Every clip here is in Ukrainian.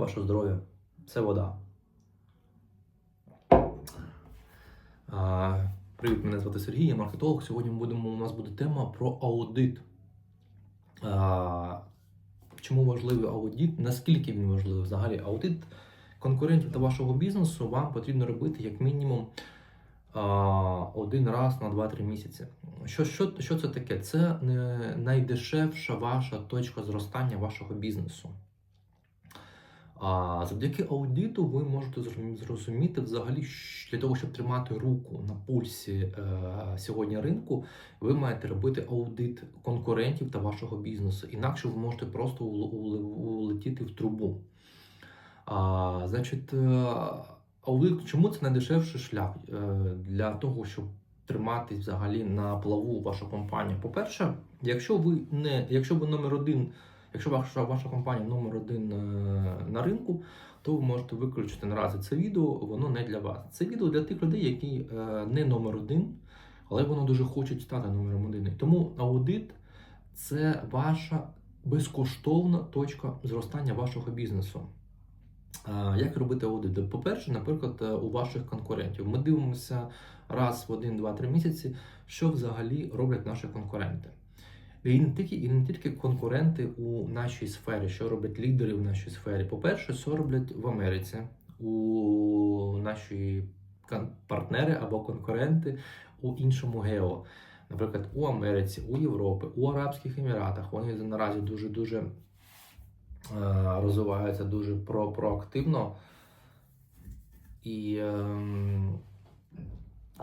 ваше здоров'я це вода. А, Привіт, мене звати Сергій, я маркетолог. Сьогодні ми будемо, у нас буде тема про аудит. А, Чому важливий аудит? Наскільки він важливий? Взагалі, аудит конкурентів та вашого бізнесу вам потрібно робити як мінімум а, один раз на 2-3 місяці. Що, що, що це таке? Це не найдешевша ваша точка зростання вашого бізнесу. А завдяки аудиту ви можете зрозумі- зрозуміти взагалі, для того, щоб тримати руку на пульсі е, сьогодні ринку, ви маєте робити аудит конкурентів та вашого бізнесу. Інакше ви можете просто ул- ул- улетіти в трубу. А, значить, е, аудит, чому це найдешевший шлях е, для того, щоб тримати взагалі на плаву вашу компанію? По-перше, якщо ви не, якщо ви номер один. Якщо ваша ваша компанія номер один е, на ринку, то ви можете виключити наразі це відео, воно не для вас. Це відео для тих людей, які е, не номер один, але вони дуже хочуть стати номером один. Тому аудит це ваша безкоштовна точка зростання вашого бізнесу. Як робити аудит? По-перше, наприклад, е, у ваших конкурентів. Ми дивимося раз в один, два, три місяці, що взагалі роблять наші конкуренти. Не і не тільки конкуренти у нашій сфері, що роблять лідери в нашій сфері. По-перше, що роблять в Америці у наші партнери або конкуренти у іншому гео. Наприклад, у Америці, у Європі, у Арабських Еміратах вони наразі дуже дуже е, розвиваються дуже про, проактивно. І ем,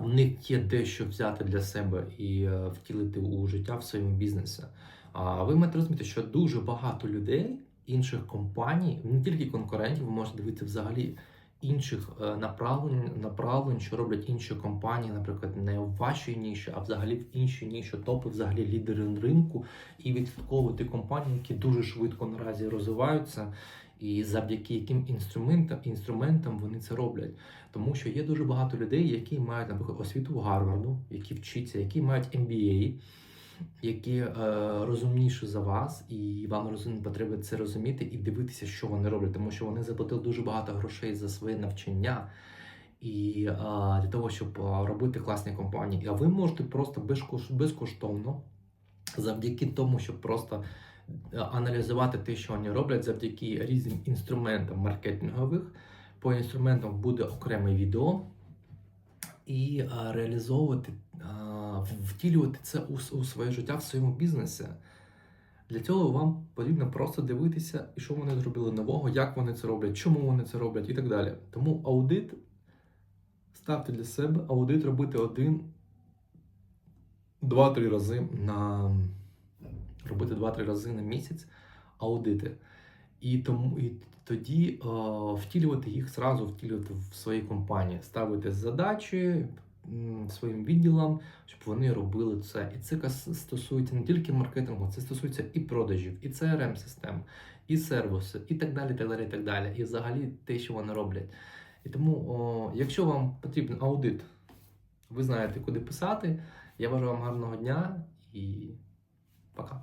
у них є дещо взяти для себе і е, втілити у життя в своєму бізнесі. А ви маєте розуміти, що дуже багато людей, інших компаній, не тільки конкурентів, ви можете дивитися взагалі інших е, направлень, направлень, що роблять інші компанії, наприклад, не в вашій ніші, а взагалі в іншій ніші, топи, взагалі лідери ринку, і відслідковувати компанії, які дуже швидко наразі розвиваються. І завдяки яким інструментам інструментам вони це роблять. Тому що є дуже багато людей, які мають, наприклад, освіту Гарварду, які вчаться, які мають MBA, які е, розумніші за вас, і вам розум потрібно це розуміти і дивитися, що вони роблять, тому що вони заплатили дуже багато грошей за своє навчання. І е, для того, щоб е, робити класні компанії, а ви можете просто безкоштовно, завдяки тому, щоб просто аналізувати те, що вони роблять, завдяки різним інструментам маркетингових. По інструментам буде окреме відео і а, реалізовувати, а, втілювати це у, у своє життя в своєму бізнесі. Для цього вам потрібно просто дивитися, і що вони зробили нового, як вони це роблять, чому вони це роблять і так далі. Тому аудит ставте для себе, аудит робити один, два-три рази на робити два-три рази на місяць аудити. І тому і тоді е, втілювати їх зразу втілювати в своїй компанії, ставити задачі своїм відділам, щоб вони робили це. І це стосується не тільки маркетингу, це стосується і продажів, і crm систем і сервіси, і так далі, так далі, так далі. І взагалі те, що вони роблять. І тому, о, якщо вам потрібен аудит, ви знаєте, куди писати. Я бажаю вам гарного дня і пока.